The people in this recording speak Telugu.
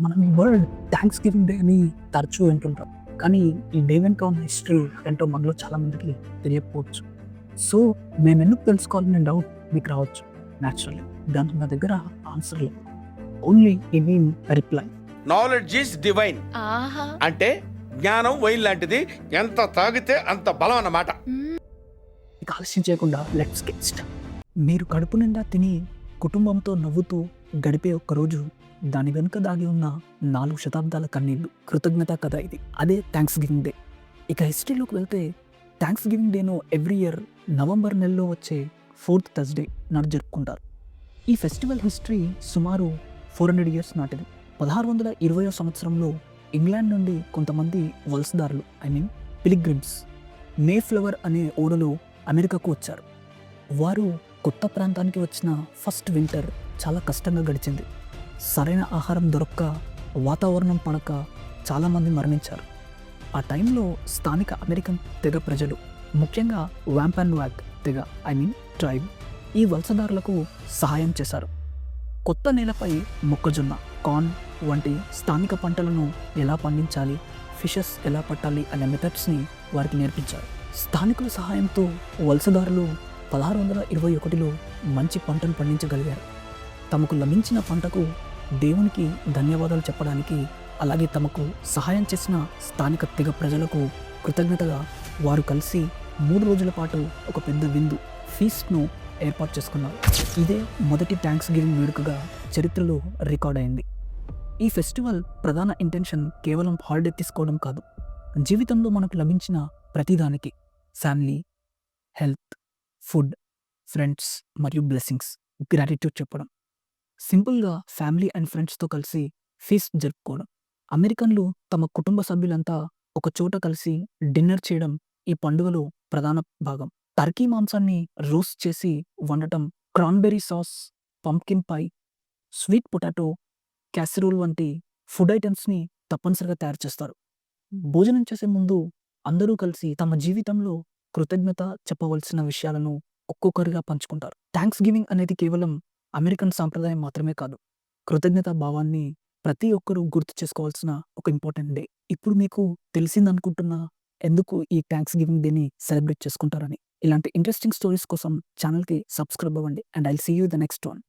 మనం ఈ వర్డ్ థ్యాంక్స్ గివింగ్ డే అని తరచూ వింటుంటాం. కానీ ఈ డే వెనుక ఉన్న హిస్టరీ ఏంటో మనలో చాలా మందికి తెలియకపోవచ్చు. సో మేము ఎందుకు తెలుసుకోవాలనే డౌట్ మీకు రావచ్చు. న్యాచురల్లీ దానికి నా దగ్గర ఆన్సర్ లేదు. ఓన్లీ ఈ mean reply knowledge is divine ఆహా. అంటే జ్ఞానం వైన్ లాంటిది ఎంత తాగితే అంత బలం అన్నమాట. ఆలస్యం చేయకుండా లెట్స్ గెట్ మీరు కడుపు నిండా తిని కుటుంబంతో నవ్వుతూ గడిపే ఒక్కరోజు దాని వెనుక దాగి ఉన్న నాలుగు శతాబ్దాల కన్నీళ్ళు. కృతజ్ఞత కథ ఇది. అదే థ్యాంక్స్ గివింగ్ డే ఇక హిస్టరీలోకి వెళ్తే థ్యాంక్స్ గివింగ్ డేను ఎవ్రీ ఇయర్ నవంబర్ నెలలో వచ్చే ఫోర్త్ థర్స్డే నాడు జరుపుకుంటారు. ఈ ఫెస్టివల్ హిస్టరీ సుమారు ఫోర్ హండ్రెడ్ ఇయర్స్ నాటిది. పదహారు వందల ఇరవయో సంవత్సరంలో ఇంగ్లాండ్ నుండి కొంతమంది వలసదారులు I mean pilgrims Mayflower అనే ఓడలో అమెరికాకు వచ్చారు. వారు కొత్త ప్రాంతానికి వచ్చిన ఫస్ట్ వింటర్ చాలా కష్టంగా గడిచింది. సరైన ఆహారం దొరక్క వాతావరణం పడక చాలామంది మరణించారు. ఆ టైంలో స్థానిక అమెరికన్ తెగ ప్రజలు ముఖ్యంగా వ్యాంప్ అండ్ వ్యాక్ తెగ ఐ మీన్ ట్రైబ్ ఈ వలసదారులకు సహాయం చేశారు. కొత్త నేలపై మొక్కజొన్న కార్న్ వంటి స్థానిక పంటలను ఎలా పండించాలి ఫిషెస్ ఎలా పట్టాలి అనే మెథడ్స్ని వారికి నేర్పించారు. స్థానికుల సహాయంతో వలసదారులు పదహారు వందల ఇరవై ఒకటిలో మంచి పంటను పండించగలిగారు. తమకు లభించిన పంటకు దేవునికి ధన్యవాదాలు చెప్పడానికి అలాగే తమకు సహాయం చేసిన స్థానిక తెగ ప్రజలకు కృతజ్ఞతగా వారు కలిసి మూడు రోజుల పాటు ఒక పెద్ద విందు ఫీస్ట్ను ఏర్పాటు చేసుకున్నారు. ఇదే మొదటి థ్యాంక్స్ గివింగ్ వేడుకగా చరిత్రలో రికార్డ్ అయింది. ఈ ఫెస్టివల్ ప్రధాన ఇంటెన్షన్ కేవలం హాలిడే తీసుకోవడం కాదు జీవితంలో మనకు లభించిన ప్రతిదానికి. ఫ్యామిలీ హెల్త్ ఫుడ్ ఫ్రెండ్స్ మరియు బ్లెస్సింగ్స్ గ్రాటిట్యూడ్ చెప్పడం. సింపుల్గా ఫ్యామిలీ అండ్ ఫ్రెండ్స్తో కలిసి ఫీస్ట్ జరుపుకోవడం. అమెరికన్లు తమ కుటుంబ సభ్యులంతా ఒక చోట కలిసి డిన్నర్ చేయడం ఈ పండుగలో ప్రధాన భాగం. టర్కీ మాంసాన్ని రోస్ట్ చేసి వండటం cranberry sauce pumpkin pie sweet potato casserole వంటి ఫుడ్ ఐటమ్స్ని తప్పనిసరిగా తయారు చేస్తారు. భోజనం చేసే ముందు అందరూ కలిసి తమ జీవితంలో కృతజ్ఞత చెప్పవలసిన విషయాలను ఒక్కొక్కరిగా పంచుకుంటారు. థ్యాంక్స్ గివింగ్ అనేది కేవలం అమెరికన్ సాంప్రదాయం మాత్రమే కాదు. కృతజ్ఞత భావాన్ని ప్రతి ఒక్కరూ గుర్తు చేసుకోవాల్సిన ఒక ఇంపార్టెంట్ డే. ఇప్పుడు మీకు తెలిసిందనుకుంటున్నా ఎందుకు ఈ థ్యాంక్స్ గివింగ్ డేని సెలబ్రేట్ చేసుకుంటారని. ఇలాంటి ఇంట్రెస్టింగ్ స్టోరీస్ కోసం ఛానల్కి సబ్స్క్రైబ్ అవ్వండి. And I'll see you the next one.